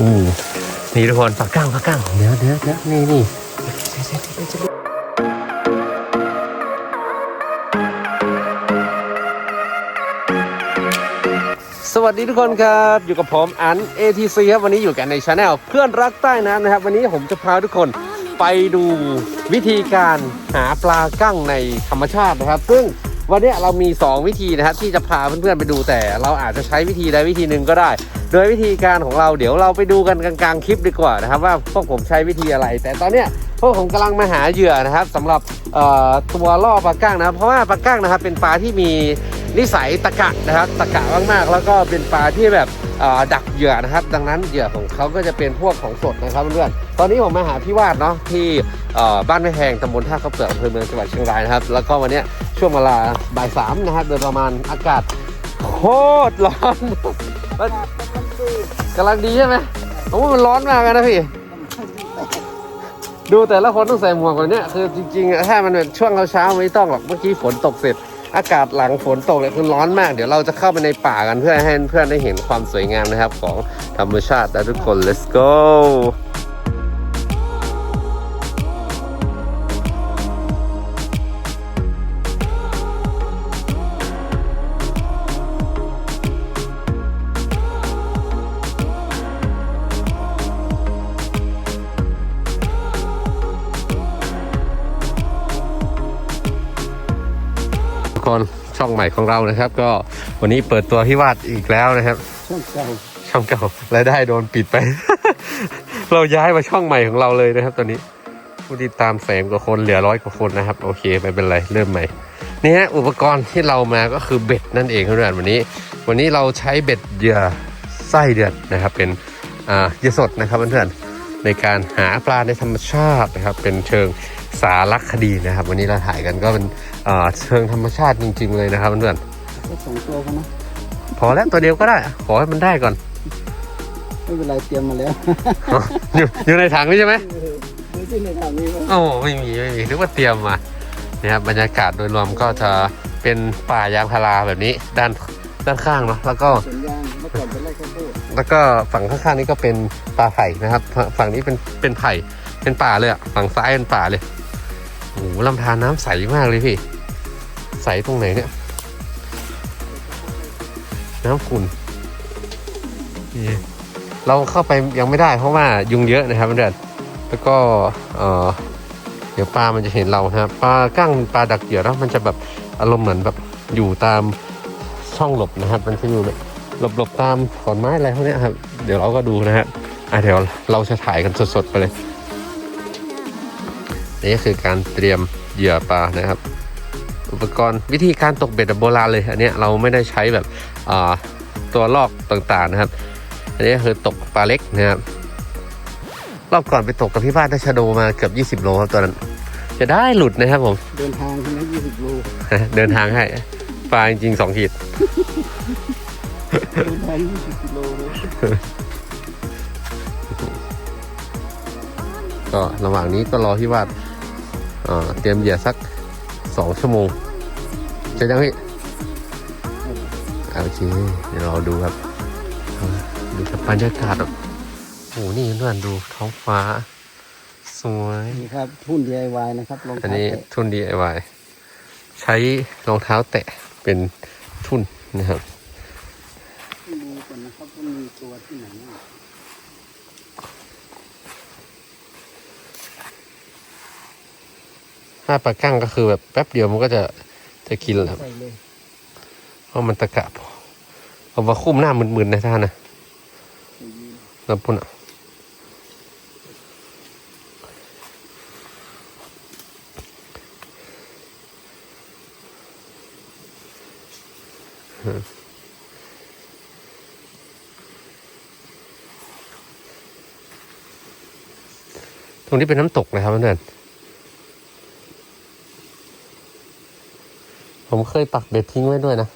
อู้นี่ทุกคนปากก้างปากก้างเดี๋ยวเดี๋ยวเดี๋ยวนี่นี่สวัสดีทุกคนครับ อยู่กับผมอัน ATC ครับวันนี้อยู่กันในช anel เพื่อนรักใต้น้ำนะครับ วันนี้ผมจะพาทุกคนไปดูวิธีการหาปลากั้งในธรรมชาตินะครับ ซึ่งวันนี้เรามี 2 วิธีนะครับที่จะพาเพื่อนๆไปดูแต่เราอาจจะใช้วิธีใดวิธีหนึ่งก็ได้ โดยวิธีการของเราเดี๋ยวเราไปดูกันกลางๆคลิปดีกว่านะครับว่าพวกผมใช้วิธีอะไร แต่ตอนเนี้ยพวกผมกำลังมาหาเหยื่อนะครับสำหรับตัวล่อปลากั้งนะครับ เพราะว่าปลากั้งนะครับเป็นปลาที่มีนิสัยตะกะนะครับตะกะมากๆ แล้วก็เป็นปลาที่แบบดักเหยื่อนะครับ ดังนั้นเหยื่อของเขาก็จะเป็นพวกของสดนะครับเพื่อนๆตอนนี้ผมมาหาพี่วาดเนาะที่บ้านแม่แพงตำบลท่าข้าวเปลือกอำเภอเมืองจังหวัดเชียงรายนะครับ แล้วก็วันนี้ช่วงเวลาบ่ายสามนะครับโดยประมาณอากาศโคตรร้อน กำลังดีใช่ไหมผมว่ามันร้อนมากนะพี่ ดูแต่ละคนต้องใส่หมวกแบบนี้คือจริงๆถ้ามันเป็นช่วงเช้าไม่ต้องหรอก เมื่อกี้ฝนตกเสร็จ อากาศหลังฝนตกเนี่ยคือร้อนมาก เดี๋ยวเราจะเข้าไปในป่ากันเพื่อให้เพื่อนได้เห็นความสวยงามนะครับ ของธรรมชาตินะทุกคน let's go คนช่องใหม่ของเรานะครับ ก็วันนี้เปิดตัวพี่วาดอีกแล้วนะครับ ช่องเก่าช่องเก่ารายได้โดนปิดไป เราย้ายมาช่องใหม่ของเราเลยนะครับ ตอนนี้ผู้ติดตามแสนกว่าคนเหลือร้อยกว่าคนนะครับ โอเคไม่เป็นไรเริ่มใหม่นี่ฮะอุปกรณ์ที่เรามาก็คือเบ็ดนั่นเองครับเพื่อนวันนี้ วันนี้เราใช้เบ็ดเหยื่อไส้เดือนนะครับ เป็นอ่าเหยื่อสดนะครับเพื่อนๆในการหาปลาในธรรมชาตินะครับ เป็นเชิง สารคดีนะครับ วันนี้เราถ่ายกันก็เป็นอ่าเชิงธรรมชาติจริง ๆ เลยนะครับเพื่อนๆก็สองตัวกันนะพอแล้วตัวเดียวก็ได้ ขอให้มันได้ก่อน ไม่เป็นไรเตรียมมาแล้ว อยู่อยู่ในถังนี่ใช่ไหมไม่ใช่ในข่าวนี้มั้ยโอ้ไม่มีไม่มีนึกว่าเตรียมมาเนี่ยครับบรรยากาศโดยรวมก็จะเป็นป่ายางพาราแบบนี้ด้านด้านข้างเนาะแล้วก็สวนยางเมื่อก่อนเป็นไร่ข้าวโพดแล้วก็ฝั่งข้างๆนี้ก็เป็นป่าไผ่นะครับ ฝั่งฝั่งนี้เป็นเป็นไผ่เป็นป่าเลยอะฝั่งซ้ายเป็นป่าเลยโอ้โหลำธารน้ำใสมากเลยพี่ ใสตรงไหนเนี่ย น้ำขุ่นนี่เราเข้าไปยังไม่ได้เพราะว่ายุงเยอะนะครับเพื่อนแล้วก็เออเดี๋ยวปลามันจะเห็นเราครับปลากั้งปลาดักเหยื่อแล้วมันจะแบบอารมณ์เหมือนแบบอยู่ตามช่องหลบนะครับ มันจะอยู่แบบหลบๆตามขอนไม้อะไรพวกนี้ครับ เดี๋ยวเราก็ดูนะฮะอะเดี๋ยวเราจะถ่ายกันสดๆไปเลย นี่ก็คือการเตรียมเหยื่อปลานะครับ อุปกรณ์วิธีการตกเบ็ดแบบโบราณเลยอันเนี้ยเราไม่ได้ใช้แบบอ่าตัวลอกต่างๆนะครับ อันนี้ก็คือตกปลาเล็กนะครับรอบก่อนไปตกกับพี่บ้านได้ชะโดมาเกือบ 20 โลครับตอนนั้น จะได้หลุดนะครับผม เดินทางใช่ไหมยี่สิบโลเดินทางให้ปลาจริงๆสองขีดเดินทางยี่สิบกิโลเลยก็ระหว่างนี้ก็รอพี่วาด เอ่อเตรียมเหยื่อสักสองชั่วโมงเจะยังพี่อะโอเคเดี๋ยวเราดูครับเอาดูกับบรรยากาศแบบโอ้โหนี่เพื่อนๆดูท้องฟ้า สวยนี่ครับทุ่น DIY นะครับรองอันเท้านี้แตะทุน DIY ใช้รองเท้าแตะเป็นทุนนะครับ ดูก่อนนะครับว่ามีตัวที่ไหนบ้าง ถ้าปลากั้งก็คือแบบแป๊บเดียวมันก็จะจะกินแล้วใส่เลยเพราะมันตะกะผมว่าคุ้มหน้ามึนๆนะท่านนะใส่ยืนแล้วปุ่นอะตรงนี้เป็นน้ำตกนะครับเพื่อน ผมเคยปักเบ็ดทิ้งไว้ด้วยนะ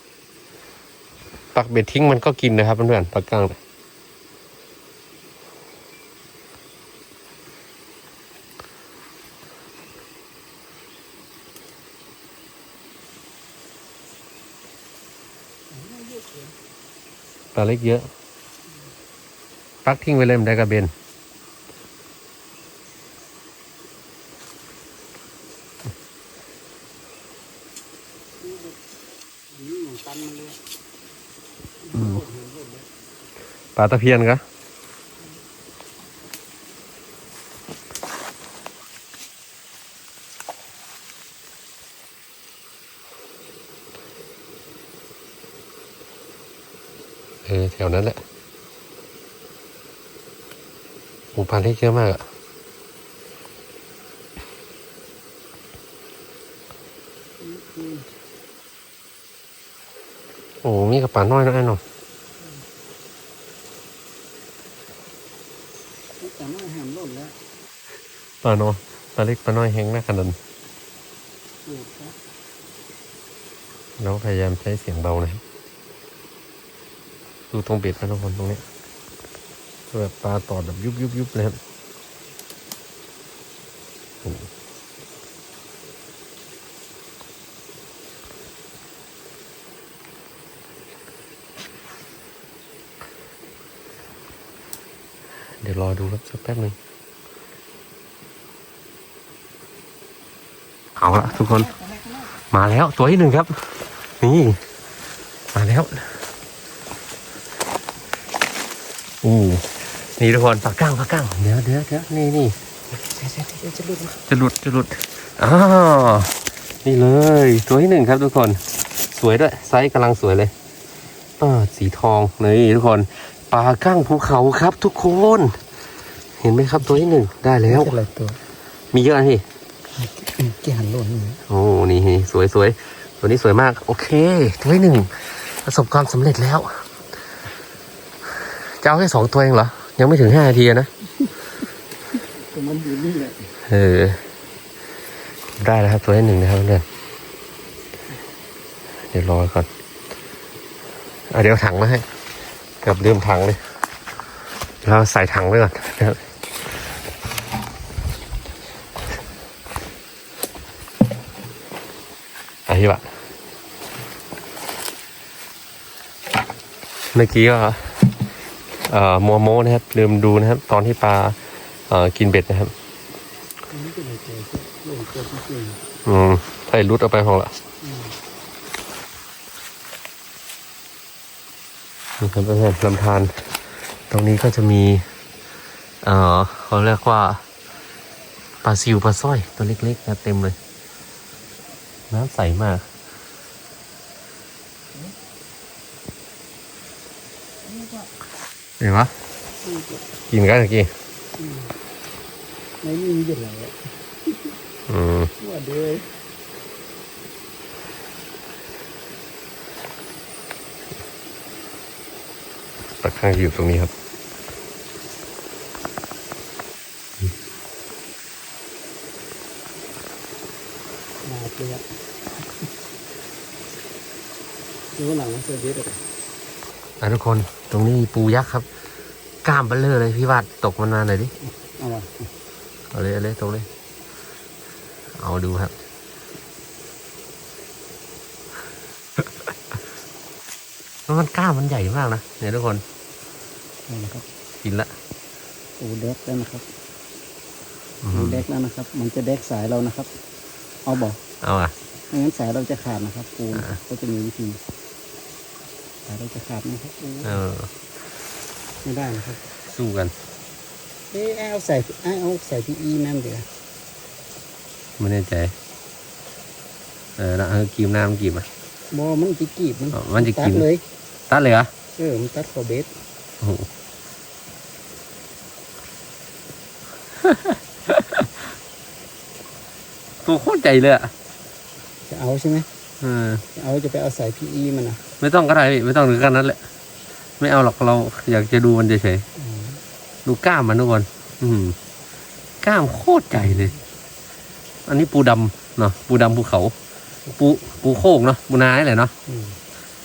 ปักเบ็ดทิ้งมันก็กินนะครับเพื่อนๆปลากั้งปลาเล็กเยอะปลักทิ้งไว้เลยมันได้กระเบนตันมาเลย ปลาตะเพียนกะเออแถวนั้นแหละหมูปลาเล็กเยอะมากอะโอ้มีกับปลาน้อยนะไอ้หนอแต่ไม่ แหมล่นแล้วปลาน้อยปลาเล็กปลาน้อยแห้งหน้าขนาดเราพยายามใช้เสียงเบานะดูตรงเบ็ดนะทุกคนตรงนี้แบบปลาตอดแบบยุบยุบยุบเลยครับ อ้เดี๋ยวรอดูครับสักแป๊บหนึ่งเอาละทุกคนมาแล้วตัวที่หนึ่งครับ นี่มาแล้วอู้นี่ทุกคนปากก้างปากก้างเดี๋ยวเดี๋ยวเดี๋ยวนี่นี่จะหลุดจะหลุดจะหลุดอ้าวนี่เลยตัวที่หนึ่งครับทุกคนสวยด้วยไซส์กำลังสวยเลยอ่าสีทองนี่ทุกคนปลาก้างภูเขาครับทุกคน เห็นไหมครับตัวที่หนึ่งได้แล้ว อะไรตัวมีเยอะนะพี่กี่หันล่นนี่โอ้นี่สวยสวยตัวนี้สวยมาก โอเค ตัวที่หนึ่งประสบความสำเร็จแล้วจะเอาแค่สองตัวเองเหรอ ยังไม่ถึงห้านาทีอะนะตัวมันอยู่นี่แหละเออได้แล้วครับ ตัวที่หนึ่งนะครับเพื่อนเดี๋ยวรอก่อนอะเดี๋ยวถังมาให้เกือบลืมถังเลยเราใส่ถังไว้ก่อนนะครับอะ พี่บะเมื่อกี้ก็เอ่อมัวโมนะครับลืมดูนะครับ ตอนที่ปลาเอ่อกินเบ็ดนะครับอืมใส่รุดเอาไปของละนี่ครับเพื่อนๆลำธารตรงนี้ก็จะมี เอ่อเขาเรียกว่าปลาซิวปลาสร้อยตัวเล็กๆนะเต็มเลย น้ำใสมากเห็นปะกินกันเมื่อกี้ในนี่มีอยู่แล้วอืมว่าเด้อตะข้างอยู่ตรงนี้ครับ เปลือกดูหนังมันเกิดเยอะเลยอะทุกคนตรงนี้มีปูยักษ์ครับ กล้ามเบลเลอร์เลยพี่วาดตกมานานหน่อยดิเอาวะเอาเลยเอาเลยตรงเลยเอาดูครับแล้วมันกล้ามมันใหญ่มากนะเนี่ยทุกคนเอาละครับกินละปูเด็กแล้วนะครับอืปูมเด็กแล้วนะครับ มันจะเด็กสายเรานะครับ เอาบอก เอาอะไม่งั้นสายเราจะขาดนะครับปูอ่าก็จะมีวิธีสายเราจะขาดนะครับปูเออ ไม่ได้นะครับสู้กันเอ้ยเอาใส่เอาใส่พีอีแม่นเดี๋ยวไม่แน่ใจเออแล้วเอากีมน้ำกีมอะบอมันจะกีบมันอ๋อมันจะกีบตัดเลย ตัดเลยเหรอเออมันตัดคอเบสโอ้โหตัวโคตรใหญ่เลยอะ จะเอาใช่ไหมเออจะเอาจะไปเอาใส่พีอีมันนะไม่ต้องก็ได้พี่ไม่ต้องถึงขนาดนั้นแหละ ไม่เอาหรอกเราอยากจะดูมันเฉยอ๋อๆดูกล้ามมันทุกคนอืมกล้ามโคตรใหญ่เลย อันนี้ปูดำเนาะปูดำภูเขา ปูปูโคกเนาะปูนาแหละเนาะอืม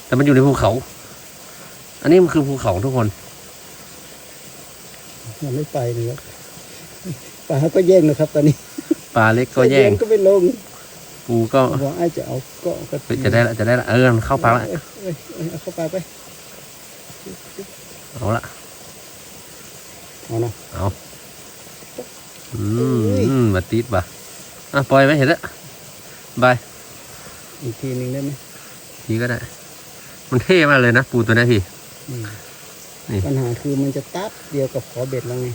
แต่มันอยู่ในภูเขา อันนี้มันคือภูเขาทุกคนยังไม่ไปเลยครับป่าก็แย่งนะครับ ตอนนี้ปลาเล็กก็แย่งก็ไปลง ปูก็บอกไอ้จะเอาก็ก็เฮ้ยจะได้ละจะได้ละเออมันเข้าปากละเอ้ยเอ้ยเอ้ยเอาเข้าปากไปเอาละเอานะเอาอืมอืมมาติดป่ะอะปล่อยไหมเห็นแล้วบายอีกทีหนึ่งได้ไหมทีก็ได้ มันเท่มากเลยนะปูตัวนี้พี่อืมนี่ปัญหาคือมันจะตับเดียวกับขอเบ็ดแล้วไง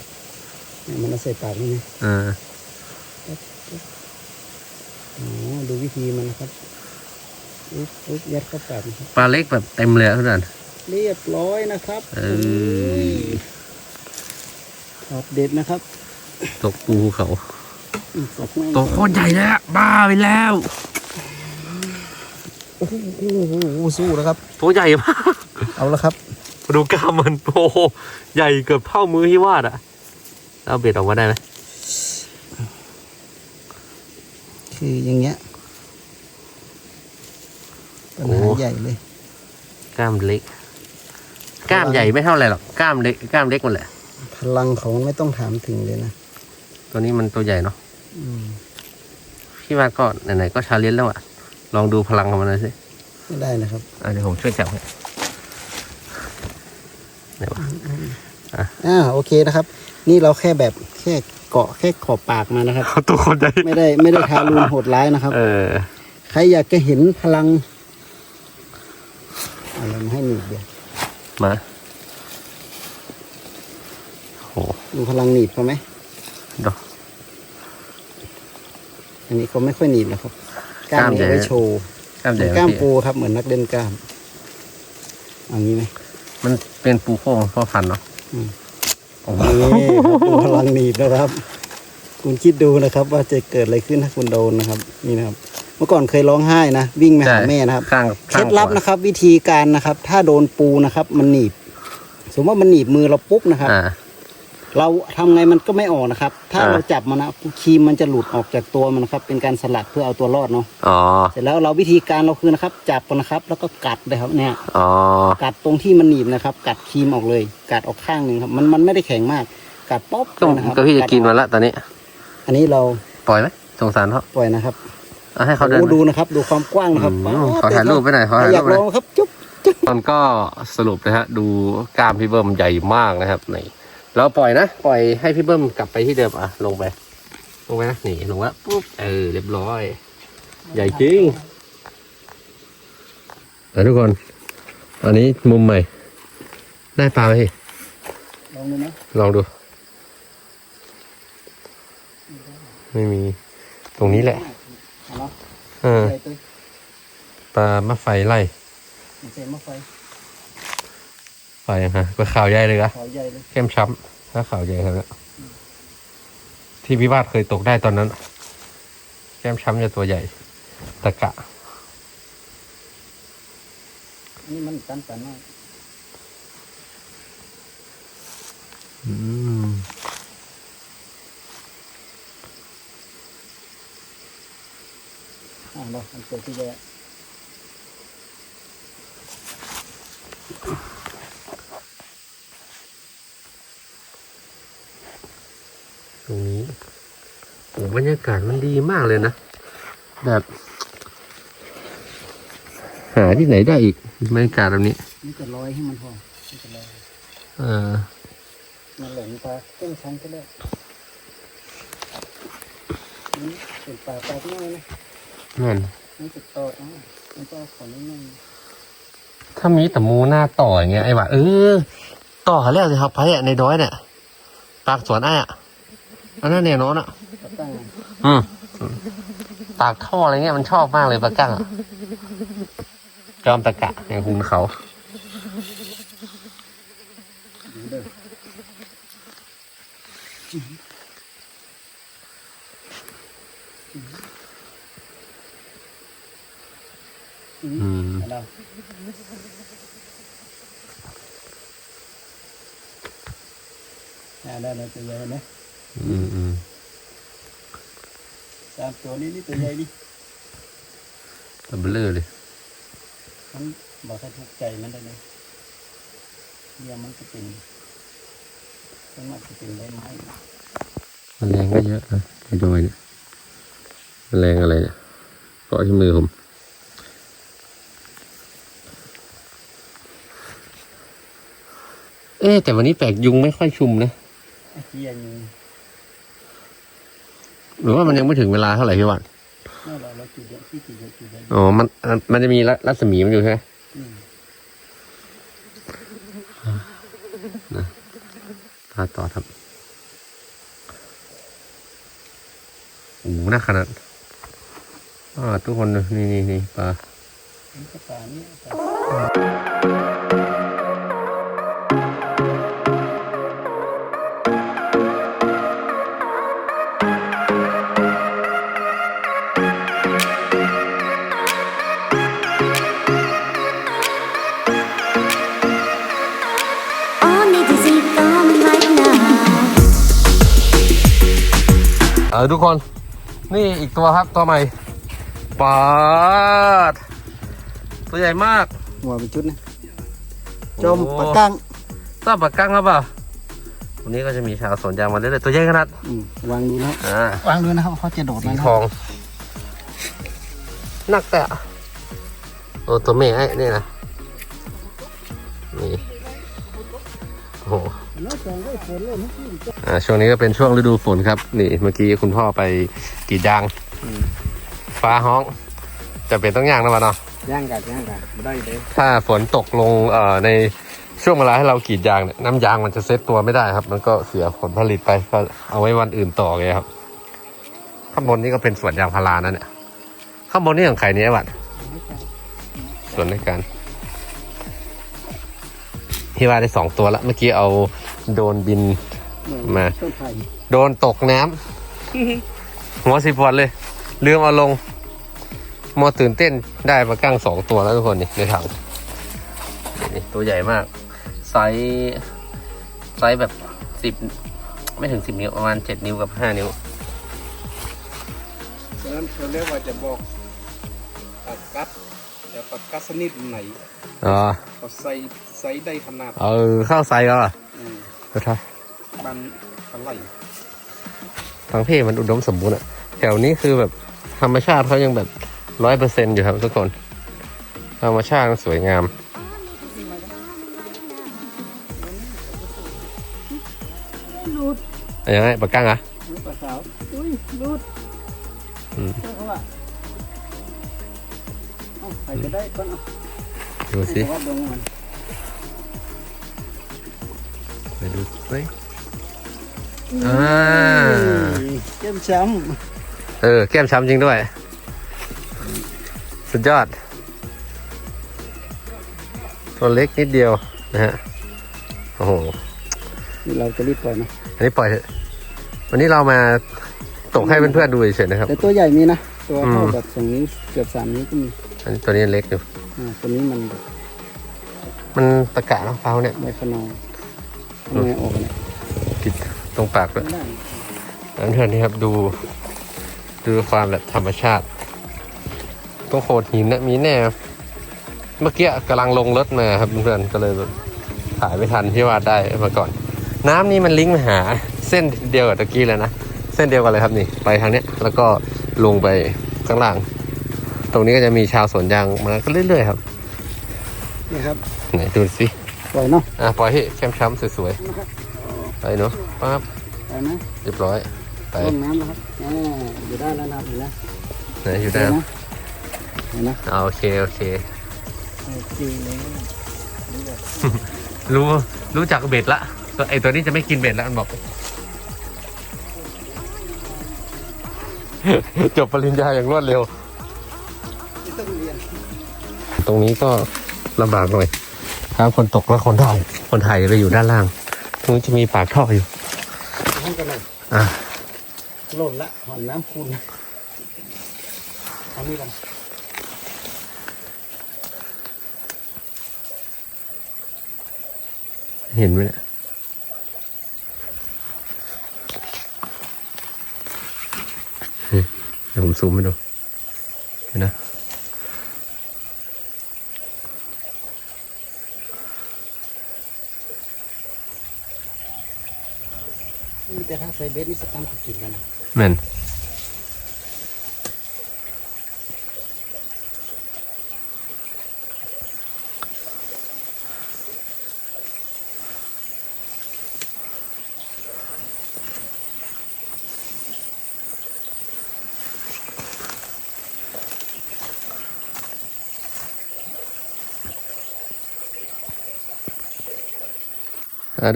เนี่ยมันเอาใส่ปากนี่ไงอ่าอ๋อ ดูวิธีมันนะครับอุ๊บอุ๊บยัดเข้าปากนะครับปลาเล็กแบบเต็มเลยอะทุกท่านเรียบร้อยนะครับเออโอ้ยขอบเด็ดนะครับ ตกปูเขาอืมตกแม่งตัวโคตรใหญ่แล้วบ้าไปแล้วโอ้โหสู้แล้วครับตัวใหญ่มากเอาละครับมาดูกล้ามมันโอ้โหใหญ่เกือบเท่ามือที่วาดอะเอาเบ็ดออกมาได้ไหม คืออย่างเงี้ยปัญหาใหญ่เลย กล้ามเล็ก กล้ามใหญ่ไม่เท่าไหร่หรอกกล้ามเล็กกล้ามเล็กมันแหละพลังเขาไม่ต้องถามถึงเลยนะตัวนี้มันตัวใหญ่เนาะอืมพี่ว่าก็ไหนๆก็ชาเลนจ์แล้วอะลองดูพลังของมันหน่อยสิไม่ได้นะครับอะเดี๋ยวผมช่วยจับให้ไหนวะ อ่าโอเคนะครับ นี่เราแค่แบบแค่เกาะแค่ขอบปากมานะครับเขาตัวคนใหญ่ไม่ได้ไม่ได้ทารุณโหดร้ายนะครับ เออ ใครอยากจะเห็นพลังอะไรมาให้หนีบเดียวมาโหดูพลังหนีบเขาไหมดอกอันนี้เขาไม่ค่อยหนีบนะครับกล้ามกล้ามใหญ่เนี่ยไว้โชว์กล้ามใหญ่กล้ามพี่ปูครับเหมือนนักเล่นกล้ามเอางี้ไหมมันเป็นปูโค้งพ่อพันธุ์เนาะอืมโอ้โห นี่ครับดูพลังหนีบนะครับ คุณคิดดูนะครับว่าจะเกิดอะไรขึ้นถ้าคุณโดนนะครับ นี่นะครับ เมื่อก่อนเคยร้องไห้นะวิ่งไปหาแม่นะครับข้างเคล็ดลับนะครับ วิธีการนะครับ ถ้าโดนปูนะครับ มันหนีบ สมมติว่ามันหนีบมือเราปุ๊บนะครับอ่า เราทำไงมันก็ไม่ออกนะครับ ถ้าอ่า เราจับมันนะครีมมันจะหลุดออกจากตัวมันนะครับ เป็นการสลัดเพื่อเอาตัวรอดเนาะอ๋อ เสร็จแล้วเราวิธีการเราคือนะครับ จับมันนะครับ แล้วก็กัดเลยครับเนี่ย อ๋อ กัดตรงที่มันหนีบนะครับ กัดครีมออกเลย กัดออกข้างหนึ่งครับ มันมันไม่ได้แข็งมาก กัดป๊อบก็เลยนะครับก็พี่จะกินดอมันละตอนนี้ อันนี้เราปล่อยไหมสงสารเขาปล่อยนะครับเอาให้เขาเดิน โอ้ดูนะครับ ดูความกว้างนะครับอืมป๊บขอถ่ายรูปไว้หน่อยขอถ่ายอยากรูปหน่ลอยองครับจุ๊บ มันก็สรุปนะฮะ ดูกล้ามพี่เบิ้มใหญ่มากนะครับนี่ เราปล่อยนะ ปล่อยให้พี่เบิ้มกลับไปที่เดิมอะลงไป ลงไปนะนี่ลงแล้วปุ๊บเออเรียบร้อย ใหญ่จริงเออทุกคน อันนี้มุมใหม่ ได้ปลาไหมพี่ลองดูนะลองดู ไม่มีตรงนี้แหละเอาเนาะเออใส่ตัวปลามะไฟไล่ใส่มะไฟ ไฟฮะก็ข่าวใหญ่เลยอะขาวใหญ่เลยเข้มช้ำถ้าข่าวใหญ่ครับเนี่ยที่พิวาทเคยตกได้ตอนนั้น แก้มช้ำจะตัวใหญ่ ตะกะ นี่มันตันตันๆมากอืมอ่าเรามันเกิดที่ใหญ่ ตรงนี้โอ้ บรรยากาศมันดีมากเลยนะ แบบ หาที่ไหนได้อีกบรรยากาศแบบนี้นี่จะลอยให้มันพอนี่จะลอยเออมันหลงปลาเต้นชั้นก็ได้นี่เป็นปลาปลาที่น้อยนะนั่นนี่จะต่ออะมันก็ขอนิดนึงถ้ามีแต่มูหน้าต่ออย่างเงี้ยไอ้หว่าเออ ต่อแล้วสิครับไพ่อะในดอยเนี่ยปากสวนไอ้อะ อันนั้นแน่นอนอะก็ตั้งอืมปากท่ออะไรเงี้ยมันชอบมากเลยปลากั้งอะจอมตะกะอย่างคุณเขาดูเด้ออืมเอาเราอ่าได้แล้วตัวใหญ่ไหม อืมอืมตามตัวนี้นี่ตัวใหญ่นี่ตัวเบลอเลยมันบอกถ้าถูกใจมันได้เลยเนี่ยมันจะเป็นมันมักจะเป็นใบไม้แมันแรงก็เยอะนะในดอยเนี่ยแมันแรงอะไรเนี่ยเกาะที่มือผมเอ๊แต่วันนี้แปลกยุงไม่ค่อยชุมนะเกียร์นี่ หรือว่ามันยังไม่ถึงเวลาเท่าไหร่พี่วันนั่นเราเราจุดเยอะที่จุดเยอะจุดเยอะอ๋อมันมันจะมีรัศมีมันอยู่ใช่ไหมอืมพาต่อครับโอ้โหน่าขนาดอ่าทุกคนดูนี่นี่นี่ปลานี่ก็ป่านี่ป่ เออทุกคน นี่อีกตัวครับตัวใหม่ปลาด ตัวใหญ่มากหัวเป็นชุดนะจมโอ้ปากกั้งทราบปากกั้งครับเปล่าวันนี้ก็จะมีชาวสวนยางมาเรื่อยๆตัวใหญ่ขนาดอืมวางดูนะครับอ่าวางดูนะครับเขาจะโดดสีมานะทองหนักแต่โอ้ตัวเมฆไอ้นี่นะนี่โอ้โหแล้วจ องได้ฝนเลยนะอ่าช่วงนี้ก็เป็นช่วงฤดูฝนครับ นี่เมื่อกี้คุณพ่อไปกรีดยางฟ้าห้องจะเป็นต้องย่างนะวะเนาะย่างกัดย่างกัดได้เลยถ้าฝนตกลงเอ่อในช่วงเวลาให้เรากรีดยางเนี่ยน้ำยางมันจะเซ็ตตัวไม่ได้ครับ มันก็เสียผลผลิตไปก็เอาไว้วันอื่นต่อเลยครับ ข้างบนนี่ก็เป็นสวนยางพารานะเนี่ยข้างบนนี่ของใครเนี่ยวัดสวนในการ พี่ว่าได้สองตัวละเมื่อกี้เอาโดรนบินมาต้นไผ่โดนตกน้ำหัวสิบวันเลย ลืมเอาลงมอตื่นเต้นได้ปลากั้งสองตัวแล้วทุกคนนี่ในถังนี่ตัวใหญ่มาก ไซส์ไซส์แบบสิบไม่ถึงสิบนิ้วประมาณเจ็ดนิ้วกับห้านิ้วฉะนั้นเขาเรียกว่าจะบอกปากกัดแต่ปากกัดสนิทไหนอ๋อเขาใส่ ใส่ได้ขนาด เอาเข้าไซส์แล้วอะอืมก็ท่าบันอะไรทางเพศมันอุดมสมบูรณ์อะ แถวนี้คือแบบธรรมชาติเขายังแบบร้อยเปอร์เซ็นต์อยู่ครับทุกคน ธรรมชาติสวยงามอะไรนะปลากั้งอะนี่ปลาสาวอุ้ยรูดอืมเจ้าเขาอะเอาใครก็ได้ก่อนเอาดูสิให้เขาวัดดวงมัน ไปดูสิอ่าเจ้มช้เออ แก้มช้ำจริงด้วย สุดยอด ตัวเล็กนิดเดียวนะฮะ โอ้โหำนี่เราจะรีบปล่อยนะอันนี้ปล่อยเถอะวันนี้เรามาตกให้เพื่อนๆดูเฉยๆนะครับ แต่ตัวใหญ่มีนะ ตัวอืมเท่าแบบสองนิ้วเกือบสามนิ้วก็มีอันนี้ตัวนี้เล็กอยู่อ่าตัวนี้มันแบบมันตะกะเนาะเปล่าเนี่ยใบขนองทำ ไมออกเนี่ยติดตรงปากด้วยไม่ได้อันเพื่อนนี่ครับดู ดูความแบบธรรมชาติตรงโขดหินนะมีแน่เมื่อกี้กำลังลงรถมาครับเพื่อนๆก็เลยแบบถ่ายไม่ทันที่ว่าได้มาก่อน น้ำนี่มันลิงก์มาหาเส้นเดียวกับตะกี้เลยนะ เส้นเดียวกันเลยครับนี่ ไปทางเนี้ย แล้วก็ลงไปข้างล่าง ตรงนี้ก็จะมีชาวสวนยางมาก็เรื่อยๆครับ นี่ครับ ไหนดูสิ ปล่อยเนาะอะปล่อยให้แคมช้ำสวยๆไปเนาะปั๊บปล่อยไหมเรียบร้อยไปลงน้ำแล้วครับอ่าอยู่ได้แล้วนะครับเห็นไหมไหนอยู่ได้เห็นไหมเห็นไหมอ่าโอเคโอเคโอเคเลยรู้รู้จักเบ็ดละตัวไอตัวนี้จะไม่กินเบ็ดแล้วมันบอก จบปริญญาอย่างรวดเร็วไม่ต้องเรียนตรงนี้ก็ลำบากหน่อย ครับคนตกและคนไทยคนไทยไปอยู่ด้านล่างตรงนี้จะมีปากท่ออยู่ห้องกันเลยอะหล่นละหอนน้ำคุณเอานี่กันเห็นไหมเนี่ยเฮ้ยเดี๋ยวผมซูมให้ดูเห็นนะ แต่ถ้าใส่เบสนี่สตัมก็กินกันแม่น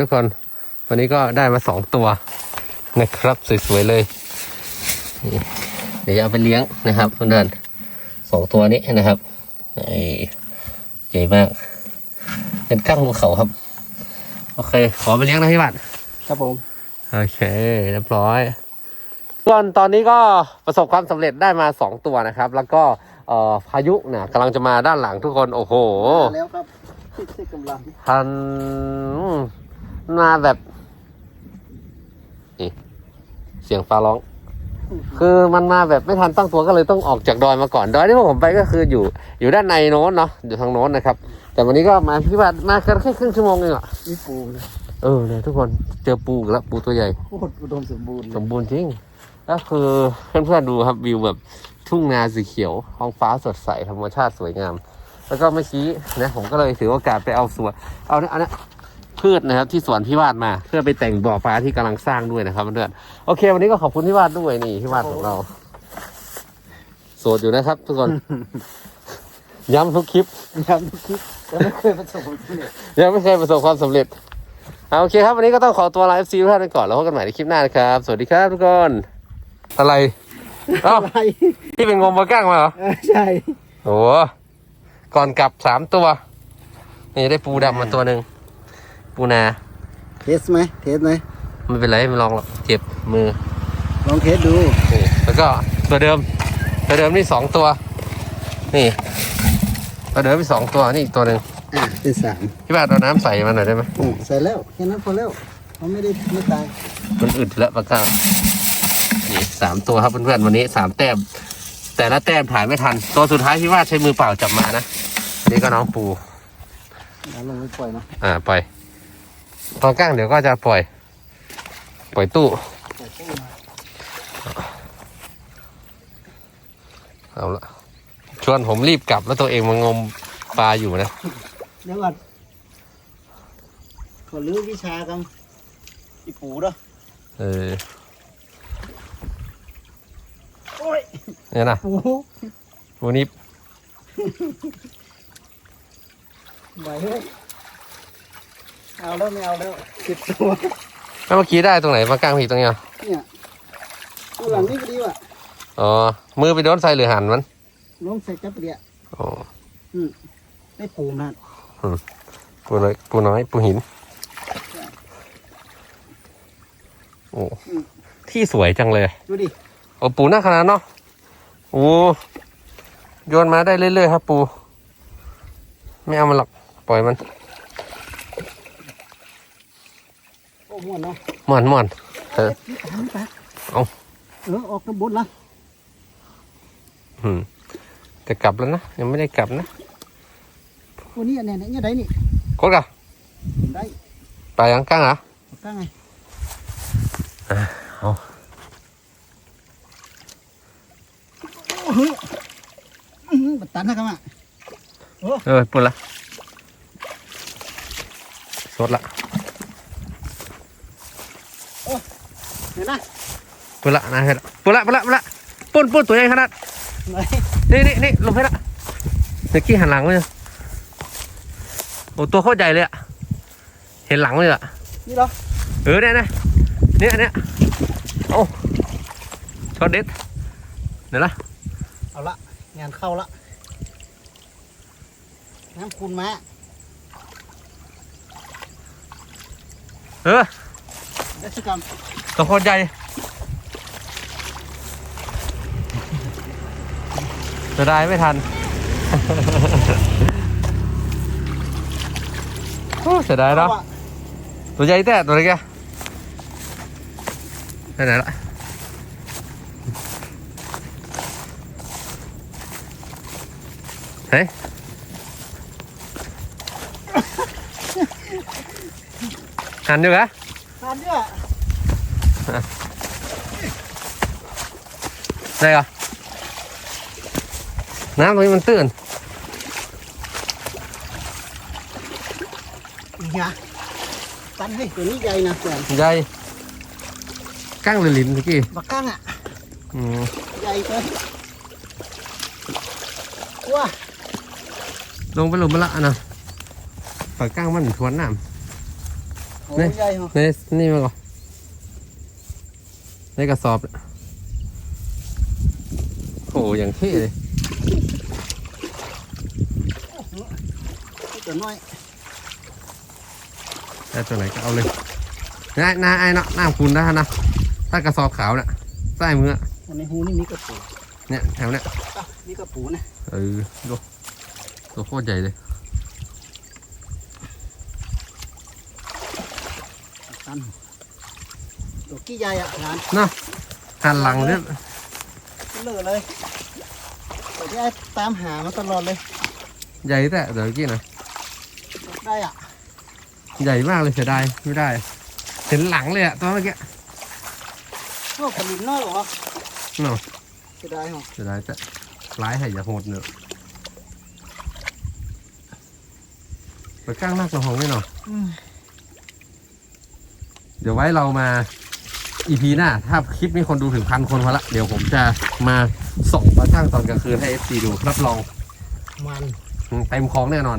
ทุกคนวันนี้ก็ได้มาสองตัว นะครับ สวยๆเลยนี่เดี๋ยวจะเอาไปเลี้ยงนะครับเพื่อนๆสองตัวนี้นะครับไอ้ใหญ่มาก เป็นกั้งภูเขาครับ โอเค ขอไปเลี้ยงนะพี่บัตรครับผม โอเค เรียบร้อยส่วนตอนนี้ก็ประสบความสำเร็จได้มาสองตัวนะครับ แล้วก็เอ่อพายุเนี่ยกำลังจะมาด้านหลังทุกคนโอ้โหมาแล้วครับที่กำลังทันมาแบบนี่ เสียงฟ้าร้อง คือมันมาแบบไม่ทันตั้งตัวก็เลยต้องออกจากดอยมาก่อนดอยที่พวกผมไปก็คืออยู่อยู่ด้านในโน้นเนาะอยู่ทางโน้นนะครับ แต่วันนี้ก็มาพี่บัตรมาแค่ครึ่งชั่วโมงเองอะนี่ปูนะเออเนี่ยทุกคนเจอปูอีกแล้วปูตัวใหญ่โคตรอุดมสมบูรณ์เลยสมบูรณ์จริงก็คือเพื่อนๆดูครับวิวแบบทุ่งนาสีเขียวท้องฟ้าสดใสธรรมชาติสวยงาม แล้วก็เมื่อกี้นะผมก็เลยถือโอกาสไปเอาสวนเอาเนี่ยเอาเนี่ย พืชนะครับ ที่สวนพี่วาดมา เพื่อไปแต่งบ่อปลาที่กำลังสร้างด้วยนะครับเพื่อนๆโอเค วันนี้ก็ขอบคุณพี่วาดด้วยนี่พี่วาดของเรา โสดอยู่นะครับ ทุกคน ย้ำทุกคลิปยังคิดยังไม่เคยประสบความสำเร็จยังไม่เคยประสบความสำเร็จเอาโอเคครับ วันนี้ก็ต้องขอตัวลาเอฟซีทุกท่านไปก่อนแล้วพบกันใหม่ในคลิปหน้านะครับ สวัสดีครับทุกคนอะไรเอ้าอะไรที่เป็นงมปลาก้างมาเหรอเออใช่โอ้โหก่อนกลับสามตัว นี่ได้ปูดำมาตัวหนึ่ง ปูนา เทสไหมเทสไหมไม่เป็นไรไม่ลองหรอกเจ็บมือลองเทสดูนี่แล้วก็ตัวเดิม ตัวเดิมนี่สองตัว นี่ ตัวเดิมมีสองตัวนี่อีกตัวหนึ่งอะเป็นสามพี่บาทเอาน้ำใส่มาหน่อยได้ไหมอืมใส่แล้วแค่นั้นพอแล้วเขาไม่ได้ไม่ตายมันอึดแล้วปลาก้างนี่สามตัวครับเพื่อนๆวันนี้สามแต้ม แต่ละแต้มถ่ายไม่ทัน ตัวสุดท้ายพี่ว่าใช้มือเปล่าจับมานะอันนี่ก็น้องปู เอาลงไปปล่อยเนาะ อ่าป ล่อยปลาก้างเดี๋ยวก็จะปล่อย ปล่อยตู้ปล่อยตู้มาเอาละชวนผมรีบกลับแล้วตัวเองมางมปลาอยู่นะเดี๋ยวก่อนขอรื้อวิชากันอีปูเด้อเออโอ้ยเนี่ยนะปูวันนี้ไหวเลย เอาแล้วไม่เอาแล้วสิบตัวแล้วเมื่อกี้ได้ตรงไหนปลาก้างผีตรงเนี้ยเนี่ยตัวหลังนี่ก็ดีว่ะอ๋อมือไปโดนใส่หรือหันมันล้มใส่จับเดียอ๋อได้ปูนะปูน้อยปูน้อยปูหินโอ้ที่สวยจังเลยดูดิโอ้ปูหน้าขนาดเนาะโอ้โยนมาได้เรื่อยๆครับปู ไม่เอามันหรอก ปล่อยมัน โอ้ ม่วนเนาะหมอนหมอนเออนี่ตามไปเอาเออออกน้ำบดละอืมแต่กลับแล้วนะยังไม่ได้กลับนะวันนี้เนี่ยเนี่ยได้นี่โคตรกะได้ไปยังก้างเหรอตั้งไงเอาโอ้โหอื้อหือบัดตันนะครับอะเออปุ่นละสดละ เห็นนะปุ่นละนะเห็นละปุ่นละปุ่นละปุ่นละปุ่นปุ่นตัวใหญ่ขนาดไหนนี่นี่นี่ลงให้ละเมื่อกี้หันหลังเลยโอ้ตัวโคตรใหญ่เลยอะเห็นหลังเลยอะนี่เหรอเออเนี่ยเนี่ยเนี่ยเนี่ยโอ้ช็อตเด็ดเดี๋ยวละเอาละงานเข้าละน้ำคุณมาเออเดชกรรม ตัวโคตรใหญ่จะได้ไม่ทันโอ้เสียดายเนาะอว่ตัวใหญ่แต่ตัวเล็กอะไปไหนละเฮ้ยหันอยู่กะทานด้วย ได้กะน้ำตรงนี้มันตื้นเนี่ยตันให้ตัวนี้ใหญ่นะส่วนใหญ่กั้งหรือลิ้นเมื่อกี้บักกั้งอะอืมใหญ่เกินว้าลงไปหลุมมาละอันนะปลากั้งมันทวนน้โอ้นี่ใหญ่เหรอในนี่มาก่อน ในกระสอบเนี่ยโอ้อย่างเท่เลยตัวน้อยได้ตัวไหนก็เอาเลยนายนายไอ้เนาะน้ำคุณนะนะถ้ากระสอบขาวน่ะใส่มืออะวันในหูนี่มีกระปูเนี่ยแถวเนี้ยอะมีกระปูนะเออดูตัวโคตรใหญ่เลยตัน ตัวกี้ใหญ่อะงานเนาะหันหลังเนี่ยเลอะเลยตัวที่ไอ้ตามหามาตลอดเลย ใหญ่แต่เดี๋ยวกี้นะได้อะ ใหญ่มากเลยเสียดายไม่ได้ เห็นหลังเลยอะตอนเมื่อกี้โอ้ผลิตน้อยเหรอเนาะจะได้เหรอเสียดายแต่ร้ายให้อย่าโหดเนอะไปก้างหน้ากระหองไม่เนาะอืมเดี๋ยวไว้เรามา อีพีหน้า ถ้าคลิปนี้คนดูถึงพันคนพอละ เดี๋ยวผมจะมาส่งปลาช่างตอนกลางคืนให้เอฟซีดูรับรองมัน เต็มคลองแน่นอน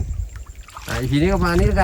อ่าอีพีนี้ก็ประมาณนี้แล้วกัน